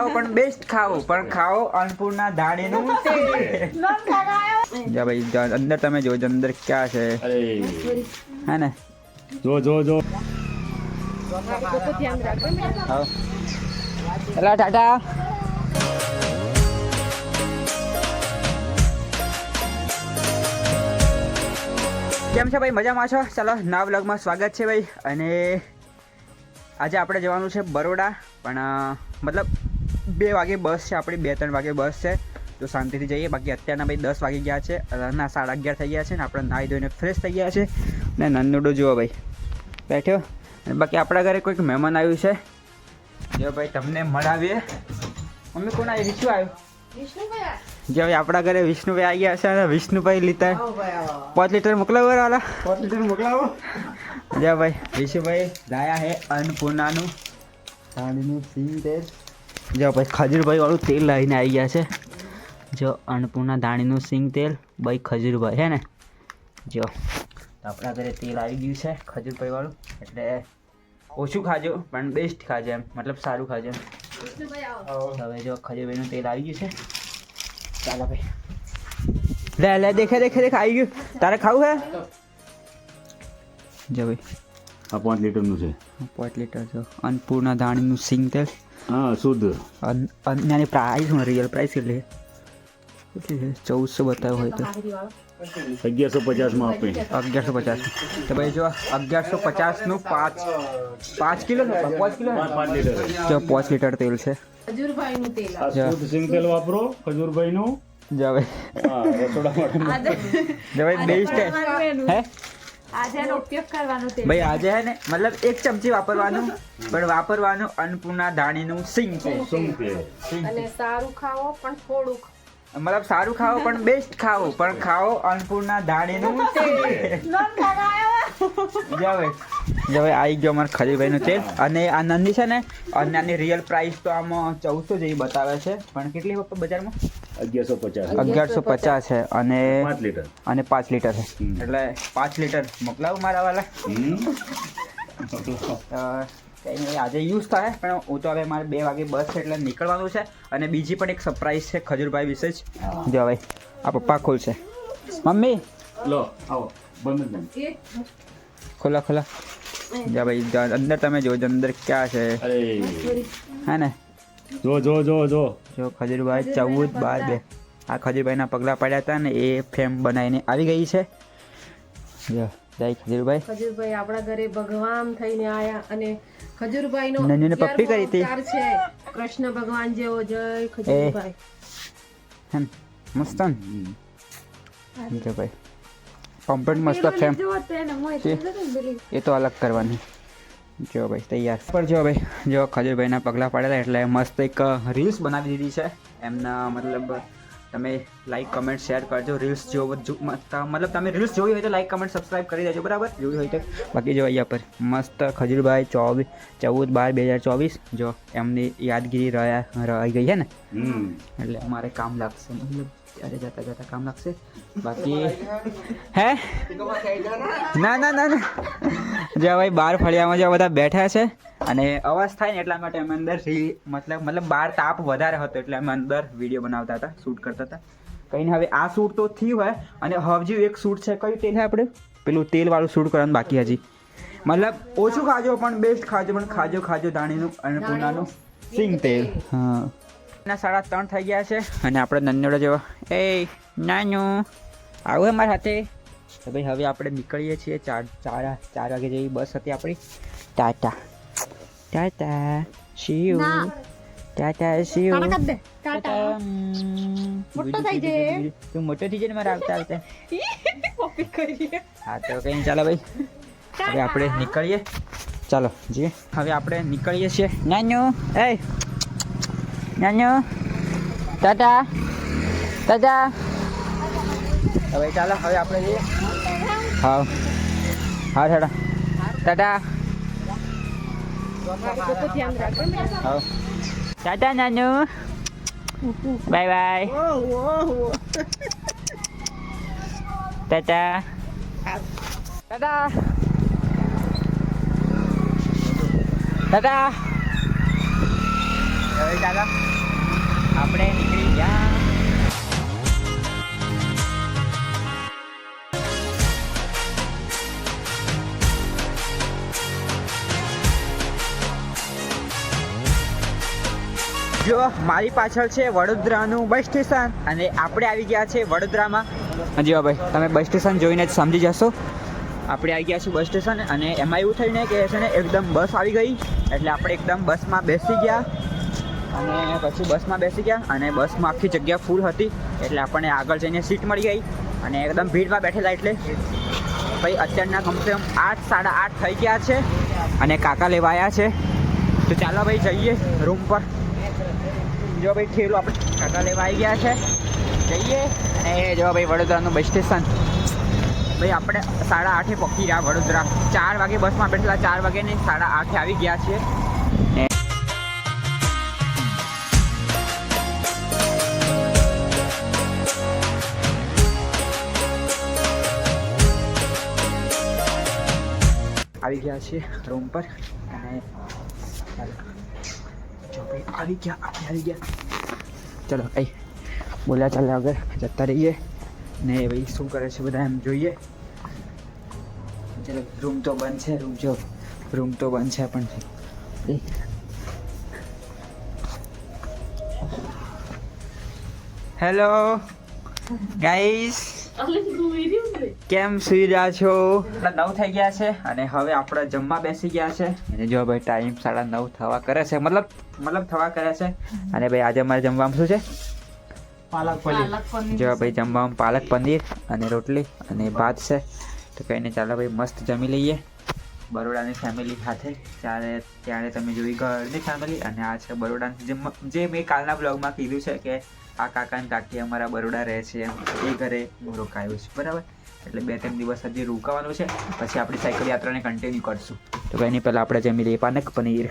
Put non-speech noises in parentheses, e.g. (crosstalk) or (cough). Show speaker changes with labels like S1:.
S1: ખાઓ પણ બેસ્ટ ખાઓ પણ ખાઓ અન્નપૂર્ણા ધાણીનું. (laughs) જા ભાઈ અંદર તમે જોજો અંદર ક્યાં છે. હે ને?
S2: જો જો જો.
S1: હા ટાટા. કેમ છે ભાઈ? મજામાં છો? ચાલો નવા વ્લોગમાં સ્વાગત છે ભાઈ. અને આજે આપણે જવાનું છે બરોડા પણ મતલબ બે વાગે બસ છે આપણી બે ત્રણ વાગે બસ છે. તો શાંતિથી જઈએ. બાકી અત્યારના ભાઈ દસ વાગી ગયા છે. ના સાડા અગિયાર થઈ ગયા છે ને આપણે નાહી ધોઈને ફ્રેશ થઈ ગયા છે. ને નંદુડો જુઓ ભાઈ. બેઠ્યો અને બાકી આપણા ઘરે કોઈક મહેમાન આવ્યું છે. જો ભાઈ તમને મળાવીએ. મમ્મી કોણ આવી વિષ્ણુ આવ્યું? જે ભાઈ આપણા ઘરે વિષ્ણુભાઈ આવી ગયા છે અને વિષ્ણુભાઈ લીધા. પાંચ લીટર મોકલાવો વાલા પાંચ લીટર મોકલાવો. જા ભાઈ વિષ્ણુભાઈ લાયા હે અન્નપૂર્ણાનું. ધાણીનું સિંગ તેલ જો ભાઈ ખજૂરભાઈવાળું તેલ લઈને આવી ગયા છે. જો અન્નપૂર્ણા ધાણીનું સિંગ તેલ ભાઈ ખજૂરભાઈ હે ને? જો આપણા ઘરે તેલ આવી ગયું છે ખજૂરભાઈ વાળું એટલે ઓછું ખાજો પણ બેસ્ટ ખાજો એમ. મતલબ સારું ખાજો. એમ હવે જો ખજૂરભાઈનું તેલ આવી ગયું છે. ચાલો ભાઈ. લે લે દેખે દેખે દેખે આવી ગયું. તારે ખાવું હે? જો ભાઈ.
S2: આ પાંચ લીટરનું છે.
S1: પાંચ લીટર જો અન્નપૂર્ણા ધાણીનું સિંગ તેલ.
S2: શુદ્ધ
S1: અન પ્રાઇસ હું રિયલ પ્રાઇસ કેટલી છે ચૌદસો બતાવ્યો હોય તો
S2: અગિયારસો પચાસમાં આપે
S1: અગિયારસો પચાસ તો ભાઈ જો અગિયારસો પચાસનું પાંચ પાંચ કિલો ને? પાંચ કિલો જો પાંચ લીટર તેલ છે
S3: ખજૂરભાઈનું તેલ
S2: સિંગ તેલ વાપરો ખજૂરભાઈનું
S1: જો ભાઈ
S2: રસોડા માટે
S1: જો બેસ્ટ હે હે
S3: આજે એનો ઉપયોગ કરવાનો તેલ
S1: ભાઈ આજે હે ને મતલબ એક ચમચી વાપરવાનું પણ વાપરવાનું અન્નપૂર્ણા ધાણીનું સિંગ છે સિંગ
S3: અને સારું ખાવો પણ થોડુંક.
S1: મતલબ સારું ખાવો પણ બેસ્ટ ખાવો પણ ખાઓ અન્નપૂર્ણા ધાણીનું (laughs) તેલ જો ભાઈ આવી ગયો અમારા ખલીભાઈનું તેલ. અને આ નંદી છે ને અને આની રિયલ પ્રાઇસ તો આમાં ચૌદસો જેવી બતાવે છે. પણ કેટલી વખત બજારમાં?
S2: અગિયારસો પચાસ.
S1: અગિયારસો પચાસ છે. અને
S2: પાંચ લીટર.
S1: અને પાંચ લીટર છે. એટલે પાંચ લીટર મોકલાવું મારા વાલા. આજે યુઝ થાય પણ હું તો હવે મારે બે વાગે બસ છે એટલે નીકળવાનું છે. અને બીજી પણ એક સરપ્રાઈઝ છે ખજૂરભાઈ વિશે જ. જો ભાઈ આ પપ્પા ખોલશે. મમ્મી!
S2: લો આવો. બંધ.
S1: ખોલા ખોલા. જા ભાઈ જા, અંદર તમે જોજો અંદર ક્યાં છે? હે ને?
S2: જો જો જો જો.
S1: જો ખજૂરભાઈ ચૌદ બાર બે. આ ખજૂરભાઈના પગલા પડ્યા હતા ને એ ફ્રેમ બનાવીને આવી ગઈ છે. જો જય ખજૂરભાઈ.
S3: ખજૂરભાઈ આપણા ઘરે ભગવાન થઈને આયા અને ખજૂરભાઈનો
S1: નંદુને પપ્પી કરી હતી.
S3: છે. કૃષ્ણ ભગવાન જેવો જય ખજૂરભાઈ.
S1: હે ને? મસ્ત ભાઈ. કમ્પ્લીટ મસ્ત ફેમ છે. એ તો અલગ કરવાની. જો ભાઈ તૈયાર. પર જો ભાઈ જો ખજૂરભાઈના પગલાં પડેલા એટલે મસ્ત એક રીલ્સ બનાવી દીધી છે. એમના મતલબ તમે લાઈક કમેન્ટ શેર કરજો. રીલ્સ જો મતલબ તમે રીલ્સ જોઈ હોય તો લાઈક કમેન્ટ સબસ્ક્રાઈબ કરી દેજો બરાબર? જોઈ હોય તો. બાકી જો અહીંયા પર મસ્ત ખજૂરભાઈ ચોવીસ ચૌદ બાર બે હજાર ચોવીસ જો એમની યાદગીરી રહ્યા રહી ગઈ છે ને? એટલે અમારે કામ લાગશે મતલબ. ત્યારે જતા જતા કામ લાગશે. બાકી હે? ના ના ના ના. જે ભાઈ બહાર ફળિયામાં જે બધા બેઠા છે અને અવાજ થાય ને એટલા માટે અમે અંદર મતલબ મતલબ બહાર તાપ વધારે હતો એટલે અમે અંદર વીડિયો બનાવતા હતા શૂટ કરતા હતા. કંઈ નહીં હવે આ શૂટ તો થયું હોય અને હજી એક શૂટ છે. કયું તેલ છે આપણે? પેલું તેલવાળું શૂટ કરવાનું બાકી હજી. મતલબ ઓછું ખાજો પણ બેસ્ટ ખાજો પણ ખાજો ખાજો ધાણીનું અને પૂનાનું. સિંગ તેલ. હા. સાડા ત્રણ થઈ ગયા છે. અને આપણે નંદોડા જેવો. એ નાનું. આવું હે મારા હાથે? તો ભાઈ હવે આપણે નીકળીએ છીએ ચાર ચાર ચાર વાગે જેવી બસ હતી આપણી. ટાટા. ટાટા. શિવ. ટાટા શિવ. ટાટા
S3: મોટો થઈ જે
S1: તું મોટો થઈ જાય ને મારા આવતા આવતા. (laughs)
S3: કોપી કરીએ.
S1: હા તો કઈ ચાલો ભાઈ. હવે આપણે નીકળીએ. ચાલો જી હવે આપણે નીકળીએ છીએ. નાનું એ નાનુ ટાટા ટાટા હવે ચાલો હવે આપણે જઈએ હા હા ટાટા ટાટા
S3: લોકો ધ્યાન રાખજો ને.
S1: હા ટાટા નાનુ bye bye tata tata tata હવે હવે ચાલો આપણે નીકળી ગયા. જો, મારી પાછળ છે વડોદરાનું બસ સ્ટેશન અને આપણે આવી ગયા છે વડોદરામાં. જો ભાઈ, તમે બસ સ્ટેશન જોઈને જ સમજી જશો. આપણે આવી ગયા છીએ બસ સ્ટેશન અને એમાં એવું થયું ને કે છે ને, એકદમ બસ આવી ગઈ. એટલે આપણે એકદમ બસમાં બેસી ગયા. અને પછી બસમાં બેસી ગયા અને બસમાં આખી જગ્યા ફૂલ હતી. એટલે આપણને આગળ જઈને સીટ મળી ગઈ અને એકદમ ભીડમાં બેઠેલા એટલે. ભાઈ, અત્યારના કમસે કમ આઠ, સાડા આઠ થઈ ગયા છે અને કાકા લેવા આવ્યા છે. તો ચાલો ભાઈ, જઈએ રૂમ પર. જો ભાઈ, ઠેલું આપણે કાકા લેવા આવી ગયા છે. જઈએ અને જો ભાઈ, વડોદરાનું બસ સ્ટેશન ભાઈ, આપણે સાડા આઠે પહોંચી રહ્યા વડોદરા. ચાર વાગે બસમાં બેઠેલા, ચાર વાગે નહીં, સાડા આઠે આવી ગયા છીએ. આવી ગયા છીએ રૂમ પર અને જો ભાઈ આવી ગયા, આપણે આવી ગયા. ચલો ભાઈ બોલ્યા ચાલ્યા આગળ જતા રહીએ. ને ભાઈ શું કરે છે બધા એમ જોઈએ. ચલો રૂમ તો બંધ છે રૂમ જો રૂમ તો બંધ છે પણ. હેલો ગાઈસ કેમ સુઈ રહ્યા છો? આપણા નવ થઈ ગયા છે અને હવે આપણે જમવા બેસી ગયા છે. અને જો ભાઈ ટાઈમ સાડા નવ થવા કરે છે. મતલબ મતલબ થવા કરે છે. અને ભાઈ આજે અમારે જમવામાં શું છે?
S2: પાલક પનીર.
S1: જો ભાઈ જમવામાં પાલક પનીર અને રોટલી અને ભાત છે. તો કહીને ચાલો ભાઈ મસ્ત જમી લઈએ. બરોડાની ફેમિલી સાથે. ત્યારે ત્યારે તમે જોઈ ઘરની ફેમિલી અને આ છે બરોડાની જે મેં કાલના બ્લોગમાં કીધું છે કે આ કાકા અને કાકી અમારા બરોડા રહે છે. એમ એ ઘરે હું રોકાયો છું. બરાબર? એટલે બે ત્રણ દિવસ હજી રોકાવાનું છે. પછી આપણી સાયકલ યાત્રાને કન્ટિન્યુ કરશું. તો એની પહેલાં આપણે જમી લઈએ. પાનક પનીર.